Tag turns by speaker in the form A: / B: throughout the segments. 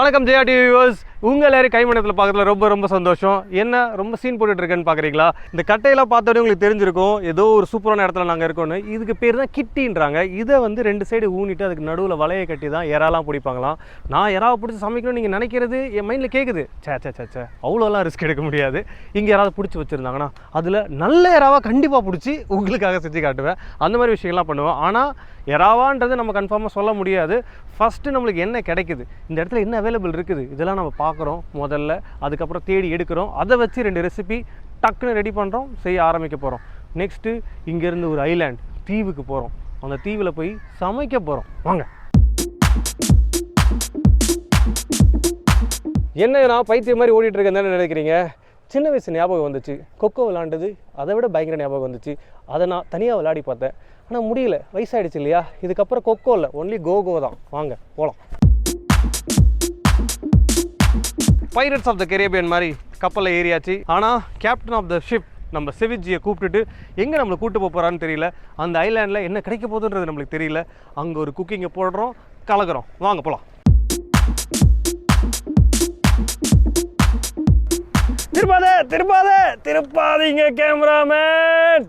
A: வணக்கம் Jaya TV viewers உங்கள் எல்லாரும் கைமணத்தில் பார்க்கறதுல ரொம்ப ரொம்ப சந்தோஷம். என்ன ரொம்ப சீன் போட்டுட்ருக்கேன்னு பார்க்குறீங்களா இந்த கட்டையெல்லாம் பார்த்தோன்னே உங்களுக்கு தெரிஞ்சிருக்கும். ஏதோ ஒரு சூப்பரான இடத்துல நாங்கள் இருக்கோம்னு. இதுக்கு பேர் தான் கிட்டின்றாங்க. இதை வந்து ரெண்டு சைடு ஊனிட்டு அதுக்கு நடுவில் வலையை கட்டி தான் இறாலாம் பிடிப்பாங்களாம். நான் இறாவை பிடிச்சி சமைக்கணும்னு நீங்கள் நினைக்கிறது என் மைண்டில் கேட்குது சே சே சே சே அவ்வளோலாம் ரிஸ்க் எடுக்க முடியாது. இங்கே யாராவது பிடிச்சி வச்சுருந்தாங்கன்னா அதில் நல்ல இறாவை கண்டிப்பாக பிடிச்சி உங்களுக்காக செஞ்சு காட்டுவேன். அந்த மாதிரி விஷயங்கள்லாம் பண்ணுவேன். ஆனால் எறாவான்றது நம்ம கன்ஃபார்மாக சொல்ல முடியாது. ஃபஸ்ட்டு நம்மளுக்கு என்ன கிடைக்குது? இந்த இடத்துல என்ன அவைலபிள் இருக்குது? இதெல்லாம் நம்ம பார்க்குறோம் முதல்ல. அதுக்கப்புறம் தேடி எடுக்கிறோம். அதை வச்சு ரெண்டு ரெசிபி டக்குன்னு ரெடி பண்ணுறோம் செய்ய ஆரம்பிக்க போகிறோம் நெக்ஸ்ட்டு இங்கேருந்து ஒரு ஐலாண்ட் தீவுக்கு போகிறோம் அந்த தீவில் போய் சமைக்க போகிறோம் வாங்க. என்ன நான் பைத்தியம் மாதிரி ஓடிட்டு தானே நினைக்கிறீங்க? சின்ன வயசு ஞாபகம் வந்துச்சு. கொக்கோ விளாண்டது அதை விட பயங்கர ஞாபகம் வந்துச்சு. அதை நான் தனியாக விளையாடி பார்த்தேன். ஆனால் முடியல வயசாயிடுச்சு இல்லையா? இதுக்கப்புறம் கொக்கோ இல்லை ஒன்லி கோகோ தான். வாங்க போகலாம் பைரட்ஸ் ஆஃப் த கெரேபியன் மாதிரி கப்பலில் ஏறியாச்சு. ஆனால் கேப்டன் ஆஃப் த ஷிப் நம்ம செவிஜியை கூப்பிட்டுட்டு எங்கே நம்மளை கூட்டு போக போகிறான்னு தெரியல. அந்த ஐலாண்டில் என்ன கிடைக்க போகுதுன்றது நம்மளுக்கு தெரியல. அங்கே ஒரு குக்கிங்கை போடுறோம் கலக்குறோம். வாங்க போகலாம் திருப்பாத திருப்பாத திருப்பாதீங்க கேமராமேன்.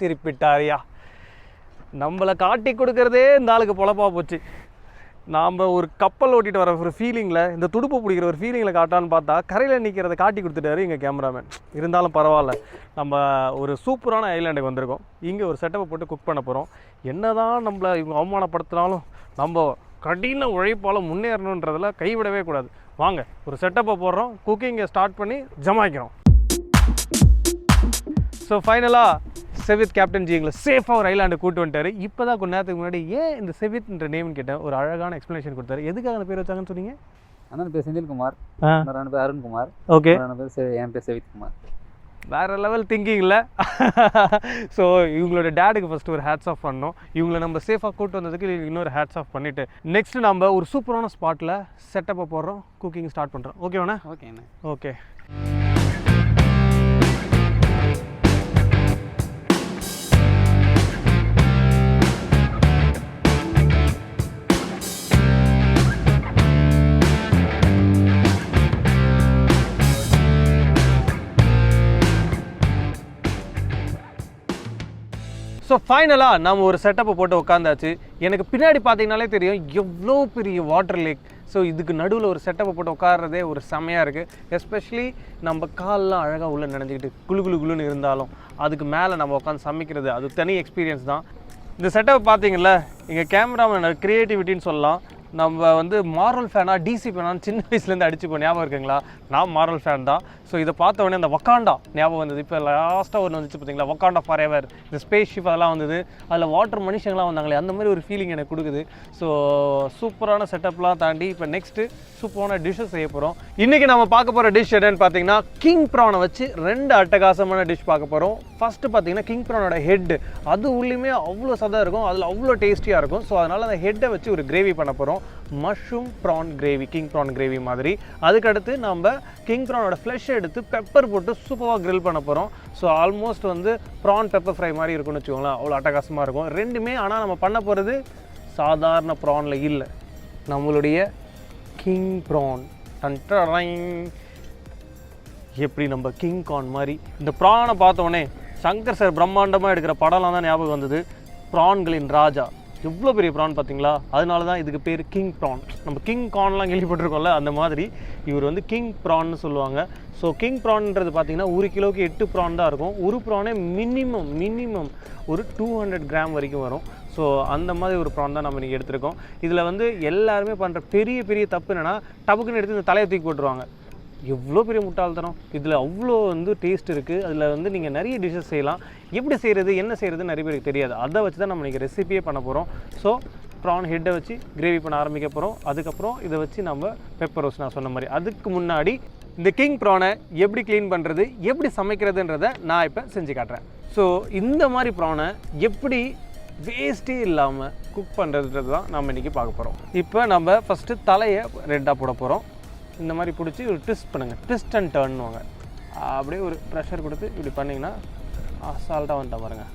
A: திருப்பிட்டாரியா. நம்மளை காட்டி கொடுக்கறதே இந்த ஆளுக்கு பொழப்பா போச்சு. நாம் ஒரு கப்பல் ஓட்டிட்டு வர ஒரு ஃபீலிங்கில் இந்த துடுப்பு பிடிக்கிற ஒரு ஃபீலிங்கில் காட்டான்னு பார்த்தா கரையில் நிற்கிறத காட்டி கொடுத்துட்டாரு எங்கள் கேமராமேன். இருந்தாலும் பரவாயில்ல. நம்ம ஒரு சூப்பரான ஐலாண்டுக்கு வந்திருக்கோம். இங்கே ஒரு செட்டப்பை போட்டு குக் பண்ண போகிறோம் என்னதான் நம்மளை இவங்க அவமானப்படுத்தினாலும் நம்ம கடின உழைப்பால் முன்னேறணுன்றதில் கைவிடவே கூடாது. வாங்க ஒரு செட்டப்பை போடுறோம். குக்கிங்கை ஸ்டார்ட் பண்ணி ஜமாய்க்கிறோம். ஸோ ஃபைனலாக செவித் கேப்டன் ஜி எங்களை சேஃபாக ஒரு ஐலாண்டு கூட்டு வந்துட்டாரு. இப்போ தான் கொஞ்ச நேரத்துக்கு முன்னாடி ஏன் இந்த செவித்ன்ற நேம்னு கேட்டேன் ஒரு அழகான எக்ஸ்ப்ளனேஷன் கொடுத்தாரு. எதுக்காக அந்த பேர் வச்சாங்கன்னு சொன்னீங்க?
B: அண்ணன் பேர் செந்தில்குமார். பேர் அருண்குமார்.
A: ஓகே
B: பேர் என் பேர் செவித்குமார்
A: வேற லெவல் திங்கிங்கில் ஸோ இவங்களோட டேடுக்கு ஃபஸ்ட்டு ஒரு ஹேட்ஸ் ஆஃப் பண்ணோம். இவங்களை நம்ம சேஃபாக கூட்டு வந்ததுக்கு இன்னொரு ஹேட்ஸ் ஆஃப் பண்ணிவிட்டு நெக்ஸ்ட் நம்ம ஒரு சூப்பரான ஸ்பாட்டில் செட்டப்பை போடுறோம் குக்கிங் ஸ்டார்ட் பண்ணுறோம் ஓகேவாண்ணா
B: ஓகேண்ணே
A: ஓகே ஸோ ஃபைனலாக நம்ம ஒரு செட்டப்பை போட்டு உட்காந்தாச்சு எனக்கு பின்னாடி பார்த்தீங்கனாலே தெரியும் எவ்வளோ பெரிய வாட்டர் லேக் ஸோ இதுக்கு நடுவில் ஒரு செட்டப்பை போட்டு உட்கார்றதே ஒரு செமையாக இருக்குது எஸ்பெஷலி நம்ம கால்லாம் அழகாக உள்ளே நினைஞ்சிக்கிட்டு குளு குழு குழுன்னு இருந்தாலும் அதுக்கு மேலே நம்ம உட்காந்து சமைக்கிறது அது தனி எக்ஸ்பீரியன்ஸ் தான். இந்த செட்டப் பார்த்தீங்கல்ல எங்கள் கேமராமேன் க்ரியேட்டிவிட்டின்னு சொல்லலாம். நம்ம வந்து மாரல் ஃபேனாக டிசி ஃபேனான்னு சின்ன வயசுலேருந்து அடிச்சுப்போம் ஞாபகம் இருக்குங்களா? நான் மாரல் ஃபேன் தான். ஸோ இதை பார்த்த உடனே அந்த வக்காண்டா ஞாபகம் வந்தது. இப்போ லாஸ்ட்டாக ஒன்று வந்துச்சு பார்த்தீங்களா வக்காண்டா ஃபார் எவர் இந்த ஸ்பேஸ் ஷிப் அதெல்லாம் வந்தது. அதில் வாட்டர் மனுஷங்களாம் வந்தாங்களே அந்த மாதிரி ஒரு ஃபீலிங் எனக்கு கொடுக்குது. ஸோ சூப்பரான செட்டப்லாம் தாண்டி இப்போ நெக்ஸ்ட்டு சூப்பரான டிஷ்ஷஸ் செய்ய போகிறோம் இன்றைக்கி நம்ம பார்க்க போகிற டிஷ் என்னன்னு பார்த்தீங்கன்னா கிங் ப்ரானை வச்சு ரெண்டு அட்டகாசமான டிஷ் பார்க்க போகிறோம் ஃபஸ்ட்டு பார்த்தீங்கன்னா கிங் ப்ரானோட ஹெட் அது உள்ளேயுமே அவ்வளோ சதம் இருக்கும். அதில் அவ்வளோ டேஸ்டியாக இருக்கும். ஸோ அதனால் அந்த ஹெட்டை வச்சு ஒரு கிரேவி பண்ண போகிறோம் mushroom prawn gravy king prawn gravy மாதிரி. அதுக்கடுத்து நம்ம கிங் ப்ரானோட ஃப்ளஷ் எடுத்து பெப்பர் போட்டு சூப்பராக கிரில் பண்ண போகிறோம் ஸோ ஆல்மோஸ்ட் வந்து ப்ரான் பெப்பர் ஃப்ரை மாதிரி இருக்கும்னு வச்சுக்கோங்களேன். அவ்வளோ அட்டகாசமாக இருக்கும். ரெண்டுமே ஆனால் நம்ம பண்ண போகிறது சாதாரண ப்ரானில் இல்லை. நம்மளுடைய கிங் ப்ரான் எப்படி நம்ம கிங் கான் மாதிரி. இந்த ப்ரானை பார்த்தோன்னே சங்கர் சார் பிரம்மாண்டமாக எடுக்கிற படம்லாம் தான் ஞாபகம் வந்தது. ப்ரான்களின் ராஜா. எவ்வளோ பெரிய ப்ரான் பார்த்தீங்களா அதனால தான் இதுக்கு பேர் கிங் ப்ரான் நம்ம கிங் கான்லாம் கேள்விப்பட்டிருக்கோம்ல அந்த மாதிரி இவர் வந்து கிங் ப்ரான்னு சொல்லுவாங்க. ஸோ கிங் ப்ரான்ன்றது பார்த்தீங்கன்னா ஒரு கிலோக்கு எட்டு ப்ரான் தான் இருக்கும். ஒரு ப்ரானே மினிமம் மினிமம் ஒரு டூ ஹண்ட்ரட் கிராம் வரைக்கும் வரும். ஸோ அந்த மாதிரி ஒரு ப்ரான் தான் நம்ம இன்றைக்கி எடுத்திருக்கோம். இதில் வந்து எல்லாருமே பண்ணுற பெரிய பெரிய தப்பு என்னென்னா டபுக்குன்னு எடுத்து இந்த தலையை தூக்கி போட்டுருவாங்க. எவ்வளோ பெரிய முட்டாள்தனம்? இதில் அவ்வளோ வந்து டேஸ்ட் இருக்குது அதில் வந்து நீங்கள் நிறைய டிஷ்ஷஸ் செய்யலாம். எப்படி செய்கிறது என்ன செய்கிறது நிறைய பேருக்கு தெரியாது. அதை வச்சு தான் நம்ம இன்றைக்கி ரெசிபியே பண்ண போகிறோம் ஸோ ப்ரான் ஹெட்டை வச்சு கிரேவி பண்ண ஆரம்பிக்க போகிறோம் அதுக்கப்புறம் இதை வச்சு நம்ம பெப்பர் ரோஸ் நான் சொன்ன மாதிரி. அதுக்கு முன்னாடி இந்த கிங் ப்ரானை எப்படி க்ளீன் பண்ணுறது எப்படி சமைக்கிறதுன்றதை நான் இப்போ செஞ்சு காட்டுறேன். ஸோ இந்த மாதிரி ப்ரானை எப்படி வேஸ்ட்டே இல்லாமல் குக் பண்ணுறதுன்றது தான் நம்ம இன்றைக்கி பார்க்க போகிறோம் இப்போ நம்ம ஃபஸ்ட்டு தலையை ரெட்டாக போட போகிறோம் இந்த மாதிரி பிடிச்சி ஒரு ட்விஸ்ட் பண்ணுங்கள் ட்விஸ்ட் அண்ட் டர்ன்வாங்க அப்படியே ஒரு ப்ரெஷர் கொடுத்து இப்படி பண்ணிங்கன்னா அசால்ட்டாக வந்துட்டேன் பாருங்கள்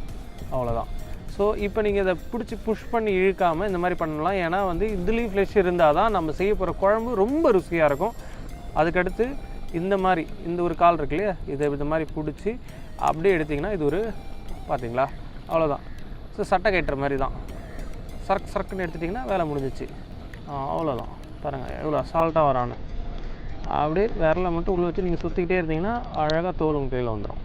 A: அவ்வளோதான் ஸோ இப்போ நீங்கள் இதை பிடிச்சி புஷ் பண்ணி இழுக்காமல் இந்த மாதிரி பண்ணலாம். ஏன்னா வந்து இதுலேயும் ஃப்ளெஷ் இருந்தால் தான் நம்ம செய்ய போகிற குழம்பு ரொம்ப ருசியாக இருக்கும். அதுக்கடுத்து இந்த மாதிரி இந்த ஒரு கால் இருக்கு இல்லையா? இதை இந்த மாதிரி பிடிச்சி அப்படியே எடுத்திங்கன்னா இது ஒரு பார்த்தீங்களா அவ்வளோதான் ஸோ சட்டை கட்டுற மாதிரி தான். சரக்கு சரக்குன்னு எடுத்துட்டிங்கன்னா வேலை முடிஞ்சிச்சு. அவ்வளோதான் பாருங்கள் எவ்வளோ அசால்ட்டாக வரான்னு. அப்படியே விரலை மட்டும் உள்ளே வச்சு நீங்கள் சுற்றிக்கிட்டே இருந்தீங்கன்னா அழகாக தோல் உங்கள் கையில் வந்துடும்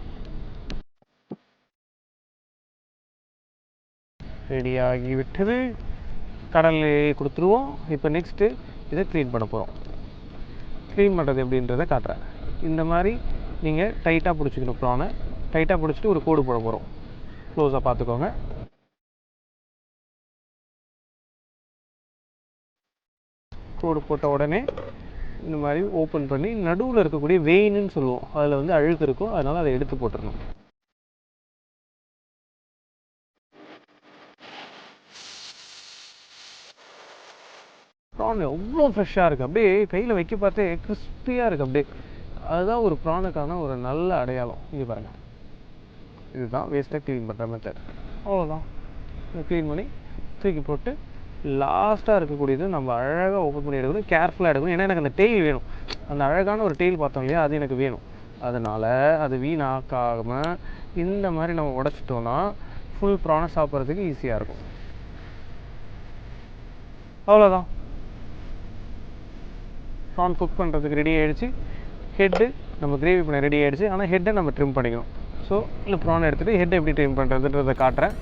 A: ரெடியாகி விட்டது கடலை கொடுத்துருவோம். இப்போ நெக்ஸ்ட்டு இதை க்ளீன் பண்ண போகிறோம் க்ளீன் பண்ணுறது எப்படின்றத காட்டுறேன். இந்த மாதிரி நீங்கள் டைட்டாக பிடிச்சிக்கணும் ப்ரானை டைட்டாக பிடிச்சிட்டு ஒரு கோடு போட போகிறோம் க்ளோஸாக பார்த்துக்கோங்க. கோடு போட்ட உடனே இந்த மாதிரி ஓப்பன் பண்ணி நடுவில் இருக்கக்கூடிய வெயின்னு சொல்லுவோம். அதில் வந்து அழுக்கு இருக்கும். அதனால் அதை எடுத்து போட்டுடணும் ப்ரான் எவ்வளோ ஃப்ரெஷ்ஷாக இருக்குது அப்படியே கையில் வைக்க பார்த்தே கிறிஸ்பியாக இருக்குது அப்படியே. அதுதான் ஒரு ப்ரானுக்கான ஒரு நல்ல அடையாளம். இது பாருங்கள் இதுதான் வேஸ்ட்டாக க்ளீன் பண்ணுற மெத்தட் அவ்வளோதான் க்ளீன் பண்ணி தூக்கி போட்டு லாஸ்ட்டாக இருக்கக்கூடியது நம்ம அழகாக ஓப்பன் பண்ணி எடுக்கணும் கேர்ஃபுல்லாக எடுக்கணும். ஏன்னா எனக்கு அந்த டெய்ல் வேணும். அந்த அழகான ஒரு டெய்ல் பார்த்தோம் இல்லையா அது எனக்கு வேணும். அதனால் அது வீணாக்காமல் இந்த மாதிரி நம்ம உடச்சிட்டோன்னா ஃபுல் ப்ரானை சாப்பிட்றதுக்கு ஈஸியாக இருக்கும். அவ்வளோதான் ப்ரான் குக் பண்ணுறதுக்கு ரெடி ஆகிடுச்சு ஹெட்டு நம்ம கிரேவி பண்ண ரெடி ஆகிடுச்சு ஆனால் ஹெட்டை நம்ம ட்ரிம் பண்ணிக்கணும். ஸோ இல்லை ப்ரான் எடுத்துகிட்டு ஹெட்டை எப்படி ட்ரிம் பண்ணுறதுன்றதை காட்டுறேன்.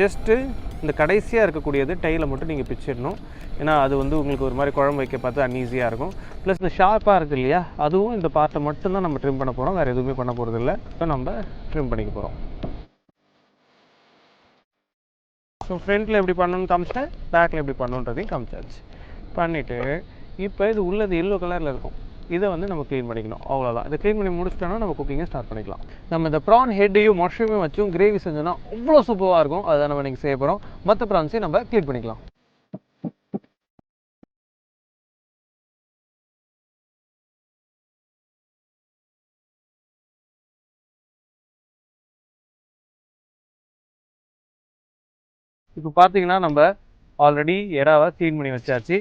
A: ஜஸ்ட்டு இந்த கடைசியாக இருக்கக்கூடியது டைலை மட்டும் நீங்கள் பிச்சிடணும். ஏன்னா அது வந்து உங்களுக்கு ஒரு மாதிரி குழம்பு வைக்க பார்த்து அன்ஈஸியாக இருக்கும். ப்ளஸ் இந்த ஷார்ப்பாக இருக்குது இல்லையா அதுவும் இந்த பார்ட்டை மட்டும்தான் நம்ம ட்ரிம் பண்ண போகிறோம் வேறு எதுவுமே பண்ண போகிறது இல்லை. இப்போ நம்ம ட்ரிம் பண்ணிக்க போகிறோம் ஸோ ஃப்ரண்ட்டில் எப்படி பண்ணணும்னு காமிச்சிட்டேன். பேக்கில் எப்படி பண்ணணுன்றதையும் காமிச்சாச்சு. பண்ணிவிட்டு இப்போ இது உள்ளது எல்லோ கலரில் இருக்கும். இதை வந்து நம்ம க்ளீன் பண்ணிக்கணும். அவ்வளோதான் இதை க்ளீன் பண்ணி முடிச்சிட்டோம்னா நம்ம குக்கிங்கை ஸ்டார்ட் பண்ணிக்கலாம். நம்ம இந்த ப்ரான் ஹெட்டையும் மஷ்ரூமையும் வச்சும் கிரேவி செஞ்சோன்னா அவ்வளோ சூப்பராக இருக்கும். அதை நம்ம நீங்கள் செய்ய போகிறோம் மற்ற ப்ரான்ஸையும் நம்ம க்ளீன் பண்ணிக்கலாம். இப்போ பார்த்தீங்கன்னா நம்ம ஆல்ரெடி எறாவை க்ளீன் பண்ணி வச்சாச்சு.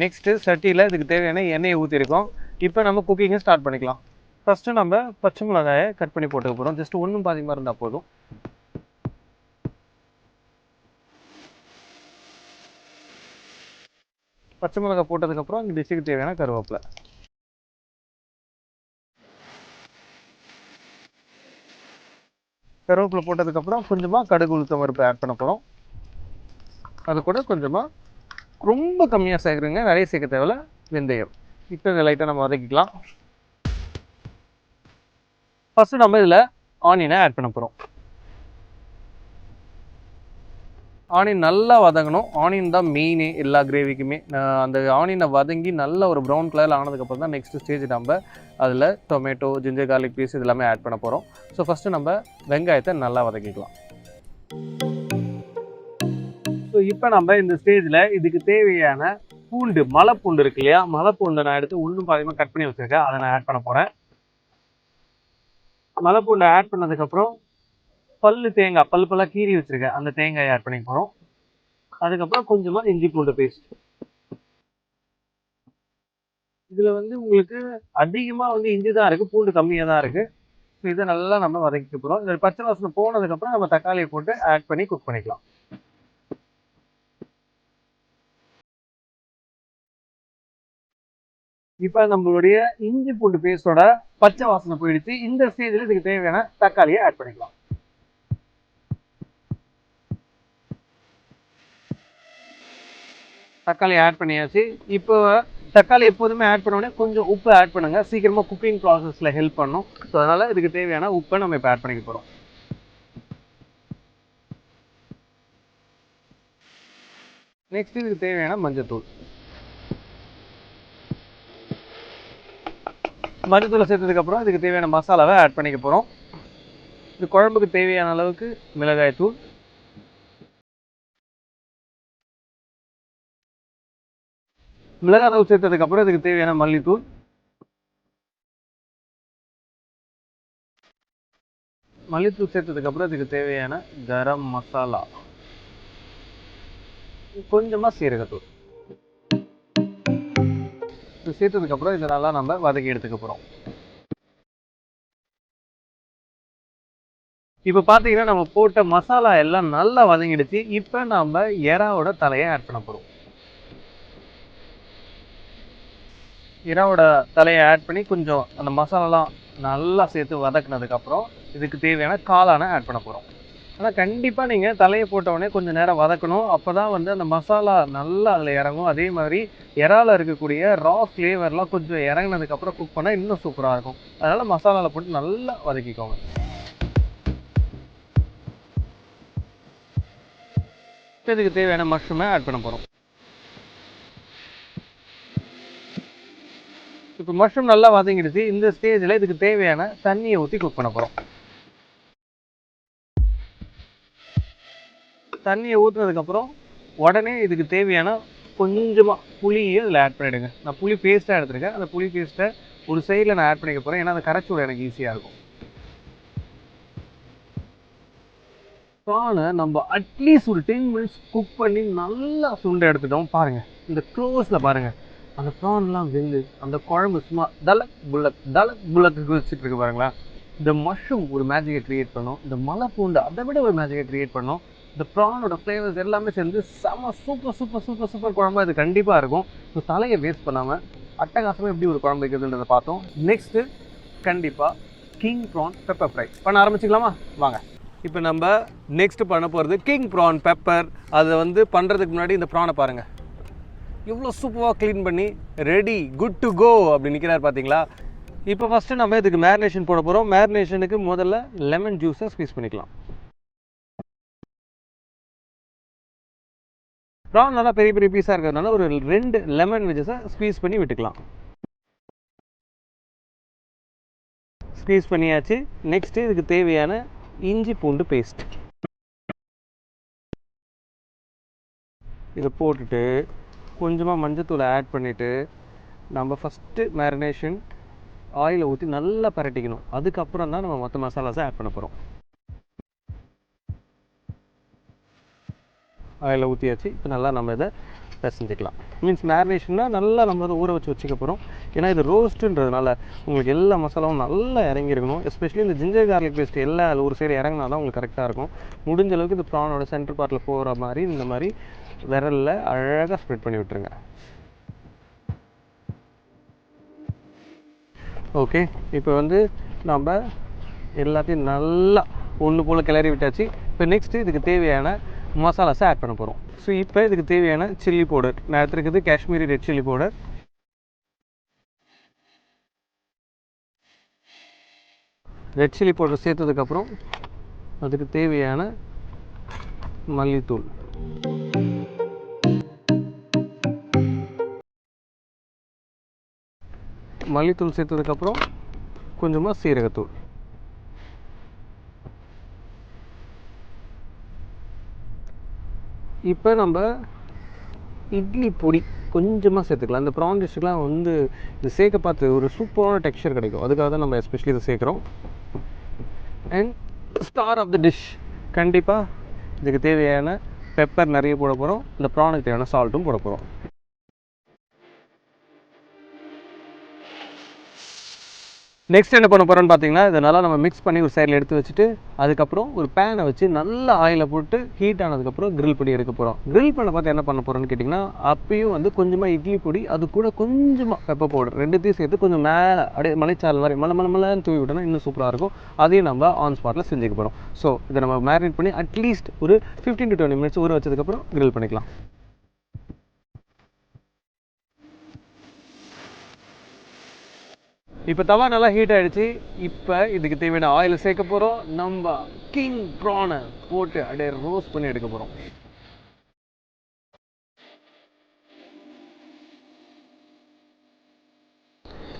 A: நெக்ஸ்ட்டு சட்டியில் இதுக்கு தேவையான எண்ணெயை ஊற்றிருக்கோம் இப்போ நம்ம குக்கிங்கை ஸ்டார்ட் பண்ணிக்கலாம். ஃபஸ்ட்டு நம்ம பச்சை மிளகாயை கட் பண்ணி போட்டுக்க போகிறோம் ஜஸ்ட் ஒன்றும் பாதி மாதிரி இருந்தால் போதும். பச்சை மிளகாய் போட்டதுக்கப்புறம் இந்த டிஷ்ஷுக்கு தேவையான கருவேப்பிலை. கருவேப்பிலை போட்டதுக்கப்புறம் கொஞ்சமாக கடுகு உளுத்தம் பருப்பு ஆட் பண்ண போகிறோம் அது கூட கொஞ்சமாக ரொம்ப கம்மியாக சேர்க்குறீங்க நிறைய சேர்க்க தேவையில்ல வெந்தயம். இப்போ இதை லைட்டாக நம்ம வதக்கிக்கலாம். ஃபஸ்ட்டு நம்ம இதில் ஆனியனை ஆட் பண்ண போகிறோம் ஆனியன் நல்லா வதங்கணும். ஆனியன் தான் மெயின் எல்லா கிரேவிக்குமே அந்த ஆனியனை வதங்கி நல்ல ஒரு ப்ரௌன் கலரில் ஆனதுக்கப்புறம் தான் நெக்ஸ்ட் ஸ்டேஜ் நம்ம அதில் டொமேட்டோ ஜிஞ்சர் கார்லிக் பீஸ் இதெல்லாமே ஆட் பண்ண போகிறோம் ஸோ ஃபஸ்ட்டு நம்ம வெங்காயத்தை நல்லா வதக்கிக்கலாம். ஸோ இப்போ நம்ம இந்த ஸ்டேஜில் இதுக்கு தேவையான பூண்டு மலை பூண்டு இருக்கு இல்லையா? மலை பூண்டை நான் எடுத்து உள்ளும் பாதியமாக கட் பண்ணி வச்சுருக்கேன். அதை நான் ஆட் பண்ண போகிறேன் மலை பூண்டை ஆட் பண்ணதுக்கப்புறம் பல்லு தேங்காய் பல் பல்லாக கீறி வச்சுருக்கேன். அந்த தேங்காயை ஆட் பண்ணி போகிறோம் அதுக்கப்புறம் கொஞ்சமாக இஞ்சி பூண்டு பேஸ்ட் இதில் வந்து உங்களுக்கு அதிகமாக வந்து இஞ்சி தான் இருக்குது பூண்டு கம்மியாக தான் இருக்குது இதை நல்லா நம்ம வதக்கிக்க போகிறோம் இந்த பச்சை வாசனை போனதுக்கப்புறம் நம்ம தக்காளியை போட்டு ஆட் பண்ணி குக் பண்ணிக்கலாம். இப்போ நம்மளுடைய இஞ்சி பூண்டு பேஸ்டோட பச்சை வாசனை போயிடுச்சு. இந்த ஸ்டேஜில் இதுக்கு தேவையான தக்காளியை ஆட் பண்ணிக்கலாம். தக்காளி ஆட் பண்ணியாச்சு. இப்போ தக்காளி எப்போதுமே ஆட் பண்ண உடனே கொஞ்சம் உப்பு ஆட் பண்ணுங்க. சீக்கிரமாக குக்கிங் ப்ராசஸில் ஹெல்ப் பண்ணும். ஸோ அதனால் இதுக்கு தேவையான உப்பை நம்ம இப்போ ஆட் பண்ணிக்க போகிறோம் நெக்ஸ்ட் இதுக்கு தேவையான மஞ்சத்தூள். மஞ்சத்தூளை சேர்த்ததுக்கப்புறம் இதுக்கு தேவையான மசாலாவை ஆட் பண்ணிக்க போகிறோம் இது குழம்புக்கு தேவையான அளவுக்கு மிளகாய் தூள். மிளகாய் தூள் சேர்த்ததுக்கப்புறம் இதுக்கு தேவையான மல்லித்தூள். மல்லித்தூள் சேர்த்ததுக்கப்புறம் இதுக்கு தேவையான கரம் மசாலா. கொஞ்சமாக சீரகத்தூள். சேர்த்து சேர்த்ததுக்கப்புறம் இதை நல்லா நம்ம வதக்கி எடுத்துக்க போகிறோம் இப்போ பார்த்தீங்கன்னா நம்ம போட்ட மசாலா எல்லாம் நல்லா வதங்கிடுச்சு. இப்போ நம்ம எறாவோட தலையை ஆட் பண்ண போகிறோம் இறாவோட தலையை ஆட் பண்ணி கொஞ்சம் அந்த மசாலாலாம் நல்லா சேர்த்து வதக்குனதுக்கப்புறம் இதுக்கு தேவையான காளானை ஆட் பண்ண போகிறோம் ஆனால் கண்டிப்பாக நீங்கள் தலையை போட்டவுடனே கொஞ்சம் நேரம் வதக்கணும். அப்போ தான் வந்து அந்த மசாலா நல்லா அதில் இறங்கும். அதே மாதிரி இறால இருக்கக்கூடிய ரா ஃப்ளேவர்லாம் கொஞ்சம் இறங்குனதுக்கப்புறம் குக் பண்ணால் இன்னும் சூப்பராக இருக்கும். அதனால் மசாலாவில் போட்டு நல்லா வதக்கிக்கோங்க. இப்போ இதுக்கு தேவையான மஷ்ரூமை ஆட் பண்ண போகிறோம் இப்போ மஷ்ரூம் நல்லா வதங்கிடுச்சு. இந்த ஸ்டேஜில் இதுக்கு தேவையான தண்ணியை ஊற்றி குக் பண்ண போகிறோம் தண்ணியை ஊற்றுனதுக்கப்புறம் உடனே இதுக்கு தேவையான கொஞ்சமாக புளியை இதில் ஆட் பண்ணிவிடுங்க நான் புளி பேஸ்ட்டாக எடுத்துருக்கேன். அந்த புளி பேஸ்ட்டை ஒரு சைடில் நான் ஆட் பண்ணிக்க போகிறேன் ஏன்னா அந்த கரைச்சி விட எனக்கு ஈஸியாக இருக்கும். ப்ரானை நம்ம அட்லீஸ்ட் ஒரு டென் மினிட்ஸ் குக் பண்ணி நல்லா சுண்டை எடுத்துட்டோம். பாருங்கள் இந்த க்ளோஸில் பாருங்கள் அந்த ப்ரான்லாம் வெந்து அந்த குழம்பு சும்மா தலக் புல்லக் தலக் புல்லக்கு வச்சுட்டு இருக்கு பாருங்களா இந்த மஷ்ரூம் ஒரு மேஜிக்கை க்ரியேட் பண்ணும். இந்த மலை பூண்டு அதை விட ஒரு மேஜிக்கை க்ரியேட் பண்ணும். இந்த ப்ரானோட ஃப்ளேவர்ஸ் எல்லாமே சேர்ந்து செம்ம சூப்பர் சூப்பர் சூப்பர் சூப்பர் குழம்பா இது கண்டிப்பாக இருக்கும். ஸோ தலையை வேஸ்ட் பண்ணாமல் அட்டகாசமாக எப்படி ஒரு குழம்பு வைக்கிறதுன்றதை பார்த்தோம். நெக்ஸ்ட்டு கண்டிப்பாக கிங் ப்ரான் பெப்பர் ஃப்ரை பண்ண ஆரம்பிச்சிக்கலாமா? வாங்க. இப்போ நம்ம நெக்ஸ்ட் பண்ண போகிறது கிங் ப்ரான் பெப்பர் அதை வந்து பண்ணுறதுக்கு முன்னாடி இந்த ப்ரானை பாருங்கள் எவ்வளோ சூப்பராக க்ளீன் பண்ணி ரெடி குட் டு கோ அப்படி நிற்கிறார் பார்த்தீங்களா இப்போ ஃபஸ்ட்டு நம்ம இதுக்கு மேரினேஷன் போட போகிறோம் மேரினேஷனுக்கு முதல்ல லெமன் ஜூஸை ஸ்பீஸ் பண்ணிக்கலாம். ப்ரான் நல்லா பெரிய பெரிய பீஸாக இருக்கிறதுனால ஒரு ரெண்டு லெமன் வெஜஸை ஸ்queeze பண்ணி விட்டுக்கலாம். ஸ்queeze பண்ணியாச்சு. நெக்ஸ்ட்டு இதுக்கு தேவையான இஞ்சி பூண்டு பேஸ்ட் இதை போட்டுட்டு கொஞ்சமாக மஞ்சத்தூளை ஆட் பண்ணிவிட்டு நம்ம ஃபஸ்ட்டு மேரினேஷன் ஆயிலை ஊற்றி நல்லா பரட்டிக்கணும். அதுக்கப்புறம் தான் நம்ம மற்ற மசாலாஸை ஆட் பண்ண போகிறோம் ஆயில் ஊற்றியாச்சு இப்போ நல்லா நம்ம இதை பிசைஞ்சிக்கலாம். மீன்ஸ் மேரினேஷன்னா நல்லா நம்ம அதை ஊற வச்சு வச்சுக்க போகிறோம் ஏன்னா இது ரோஸ்ட்டுன்றதுனால உங்களுக்கு எல்லா மசாலாவும் நல்லா இறங்கியிருக்கணும் எஸ்பெஷலி இந்த ஜிஞ்சர் கார்லிக் பேஸ்ட் எல்லா அதில் ஒரு சைடு இறங்கினா தான் உங்களுக்கு கரெக்டாக இருக்கும். முடிஞ்ச அளவுக்கு இந்த ப்ரானோட சென்டர் பார்ட்டில் போகிற மாதிரி இந்த மாதிரி விரலில் அழகாக ஸ்ப்ரெட் பண்ணி விட்டுருங்க. ஓகே இப்போ வந்து நம்ம எல்லாத்தையும் நல்லா ஒன்று போல் கிளறி விட்டாச்சு. இப்போ நெக்ஸ்ட்டு இதுக்கு தேவையான மசாலாஸை ஆட் பண்ண போகிறோம் ஸோ இப்போ இதுக்கு தேவையான சில்லி பவுடர் நான் எடுத்துருக்குது Kashmiri red chilli powder red chilli powder சேர்த்ததுக்கப்புறம் அதுக்கு தேவையான மல்லித்தூள். மல்லித்தூள் சேர்த்ததுக்கப்புறம் கொஞ்சமாக சீரகத்தூள். இப்போ நம்ம இட்லி பொடி கொஞ்சமாக சேர்த்துக்கலாம். இந்த ப்ரான் டிஷ்ஷுக்கெலாம் வந்து இது சேர்க்க பார்த்து ஒரு சூப்பரான டெக்ஸ்சர் கிடைக்கும். அதுக்காக தான் நம்ம எஸ்பெஷலி இதை சேர்க்குறோம். And star of the dish கண்டிப்பாக இதுக்கு தேவையான பெப்பர் நிறைய போட போகிறோம் இந்த ப்ரானுக்கு தேவையான சால்ட்டும் போட போகிறோம் நெக்ஸ்ட் என்ன பண்ண போகிறோம்னு பார்த்தீங்கன்னா இதை நல்லா நம்ம மிக்ஸ் பண்ணி ஒரு சைடில் எடுத்து வச்சுட்டு அதுக்கப்புறம் ஒரு பேனை வச்சு நல்லா ஆயிலை போட்டு ஹீட் ஆனதுக்கப்புறம் கிரில் பண்ணி எடுக்க போகிறோம் கிரில் பண்ண பார்த்து என்ன பண்ண போகிறோம்னு கேட்டிங்கன்னா அப்பயும் வந்து கொஞ்சமாக இட்லி பொடி அது கூட கொஞ்சமாக பெப்பர் பவுடர் ரெண்டுத்தையும் சேர்த்து கொஞ்சம் மேலே அப்படியே மலைச்சால் மாதிரி மலை மலை மலைன்னு தூவி விட்டோம்னா இன்னும் சூப்பராக இருக்கும். அதையும் நம்ம ஆன் ஸ்பாட்டில் செஞ்சுக்க போகிறோம் ஸோ இதை நம்ம மேரினேட் பண்ணி அட்லீஸ்ட் ஒரு ஃபிஃப்டீன் டு டுவெண்ட்டி மினிட்ஸ் ஊற வச்சதுக்கப்புறம் கிரில் பண்ணிக்கலாம். இப்போ தவா நல்லா ஹீட் ஆகிடுச்சு இப்போ இதுக்கு தேவையான ஆயில் சேர்க்க போகிறோம் நம்ம கிங் ப்ரானை போட்டு அப்படியே ரோஸ்ட் பண்ணி எடுக்க போகிறோம்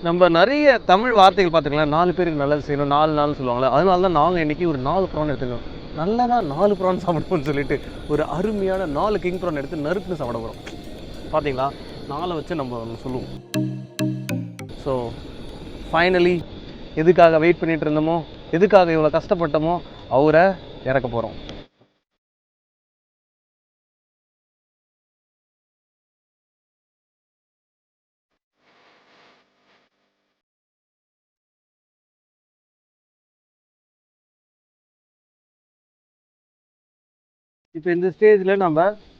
A: நம்ம நிறைய தமிழ் வார்த்தைகள் பார்த்துக்கலாம் நாலு பேருக்கு நல்லது செய்யணும் நாலு நாள் சொல்லுவாங்களே அதனால தான் நாங்கள் இன்றைக்கி ஒரு நாலு ப்ரான் எடுத்துக்கோம் நல்லதாக நாலு ப்ரான் சாப்பிடுவோம்னு சொல்லிட்டு ஒரு அருமையான நாலு கிங் ப்ரான் எடுத்து நறுக்குன்னு சாப்பிட போகிறோம் பார்த்தீங்களா நாளை வச்சு நம்ம சொல்லுவோம். ஸோ ஃபைனலி எதுக்காக வெயிட் பண்ணிட்டு இருந்தோமோ எதுக்காக இவ்வளோ கஷ்டப்பட்டோமோ அவரை இறக்க போகிறோம் இப்போ இந்த ஸ்டேஜில் நம்ம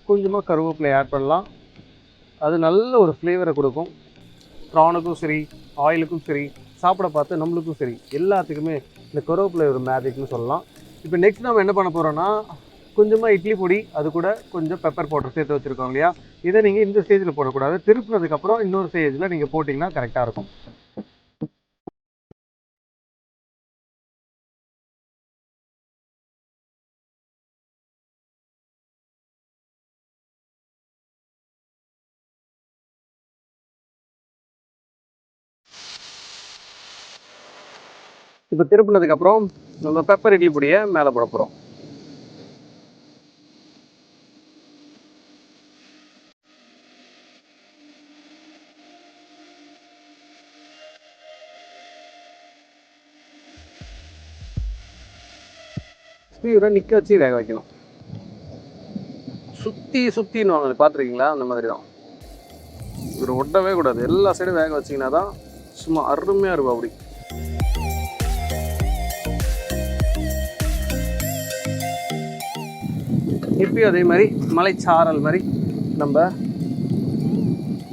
A: கொஞ்சமாக கருவேப்பிலை ஆட் பண்ணலாம். அது நல்ல ஒரு ஃப்ளேவரை கொடுக்கும். ப்ரானுக்கும் சரி ஆயிலுக்கும் சரி சாப்பிட பார்த்து நம்மளுக்கும் சரி எல்லாத்துக்குமே இந்த கருவேப்பிலை ஒரு மேஜிக்னு சொல்லலாம். இப்போ நெக்ஸ்ட் நம்ம என்ன பண்ண போகிறோன்னா கொஞ்சமாக இட்லி பொடி அது கூட கொஞ்சம் பெப்பர் பவுடர் சேர்த்து வச்சுருக்கோம் இல்லையா? இதை நீங்கள் இந்த ஸ்டேஜில் போடக்கூடாது. திருப்பினதுக்கப்புறம் இன்னொரு ஸ்டேஜில் நீங்கள் போட்டிங்கன்னா கரெக்டாக இருக்கும். இப்போ திருப்பினதுக்கப்புறம் நம்ம பெப்பர் இட்லி பொடியை மேலே போட போகிறோம் ஸ்பீடை நிற்க வச்சு வேக வைக்கணும். சுற்றி சுற்றின்னு வாங்க. பார்த்துருக்கீங்களா அந்த மாதிரி தான் இவர் ஒட்டவே கூடாது. எல்லா சைடும் வேக வச்சிங்கன்னா தான் சும்மா அருமையாக இருக்கும் அப்படி. இப்பயும் அதே மாதிரி மலைச்சாரல் மாதிரி நம்ம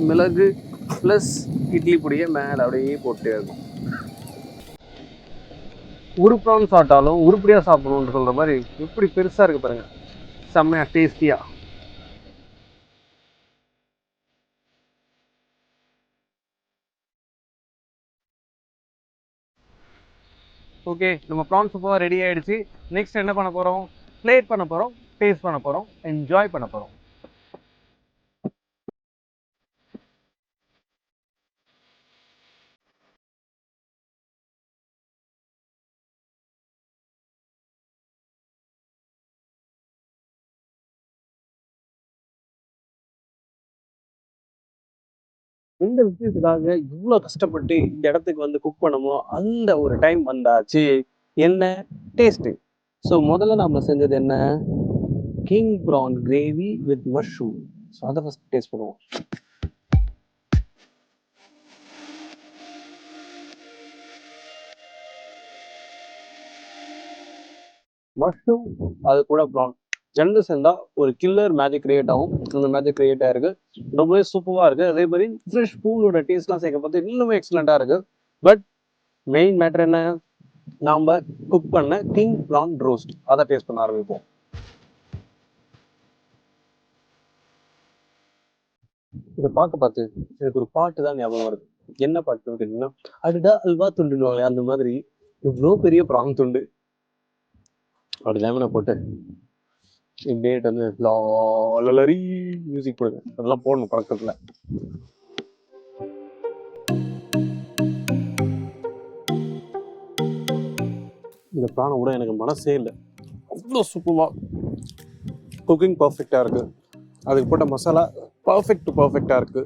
A: மிளகு ப்ளஸ் இட்லி பொடியை மேலே அப்படியே போட்டே இருக்கும். உருப்பான்னு சாப்பிட்டாலும் உருப்படியாக சாப்பிடணும்னு சொல்கிற மாதிரி எப்படி பெருசாக இருக்குது பாருங்கள் செம்மையாக டேஸ்டியாக ஓகே நம்ம ப்ரான் சூப்பராக ரெடி ஆகிடுச்சு நெக்ஸ்ட் என்ன பண்ண போகிறோம் பிளேட் பண்ண போகிறோம் டேஸ்ட் பண்ண போகிறோம் என்ஜாய் பண்ண போகிறோம் இந்த விஷயத்துக்காக இவ்வளோ கஷ்டப்பட்டு இந்த இடத்துக்கு வந்து குக் பண்ணமோ அந்த ஒரு டைம் வந்தாச்சு. என்ன? டேஸ்ட்டு ஸோ முதல்ல நம்ம செஞ்சது என்ன? King prawn gravy with mushroom so அதை ஃபஸ்ட் டேஸ்ட் பண்ணுவோம். மஷ்ரூம் அது கூட ப்ரான் ரெண்டு சேர்ந்தா ஒரு கில்லர் மேஜிக் கிரியேட் ஆகும். அந்த மேஜிக் கிரியேட் ஆயிருக்கு ரொம்பவே சூப்பராக இருக்குது அதே மாதிரி ஃப்ரெஷ் பூவோட டேஸ்ட்லாம் சேர்க்க பார்த்து இன்னுமே எக்ஸலண்ட்டாக இருக்கு. பட் மெயின் மேட்டர் என்ன? நாம் குக் பண்ண கிங் ப்ரான் ரோஸ்ட் அதை டேஸ்ட் பண்ண ஆரம்பிப்போம். இதை பார்க்க பார்த்து எனக்கு ஒரு பாட்டு தான் ஞாபகம் வருது. என்ன பாட்டு அப்படின்னா அடுடா அல்வா துண்டுவாங்களே அந்த மாதிரி. இவ்வளோ பெரிய ப்ரான் துண்டு. அப்படி லெமனை போட்டு இப்படியே வந்து லாலரி மியூசிக் போடுங்க. அதெல்லாம் போடணும் பழக்கத்தில். இந்த பிராணம் கூட எனக்கு மனசே இல்லை. அவ்வளோ சூப்பராக குக்கிங் பர்ஃபெக்டாக இருக்குது அதுக்கு போட்ட மசாலா பர்ஃபெக்ட் பர்ஃபெக்டாக இருக்குது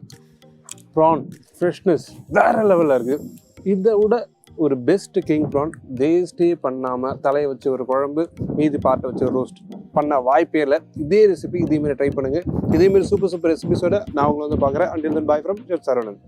A: ப்ரான் ஃப்ரெஷ்னஸ் வேறு லெவலில் இருக்குது இதை விட ஒரு பெஸ்ட் கிங் ப்ரான் வேஸ்ட்டே பண்ணாமல் தலையை வச்சு ஒரு குழம்பு மீதி பார்ட்டை வச்சு ஒரு ரோஸ்ட் பண்ண வாய்ப்பே இல்லை. இதே ரெசிபி இதேமாரி ட்ரை பண்ணுங்கள் இதேமாரி சூப்பர் சூப்பர் ரெசிபிஸோட நான் உங்களை வந்து பார்க்குறேன். And then bye from Saravanan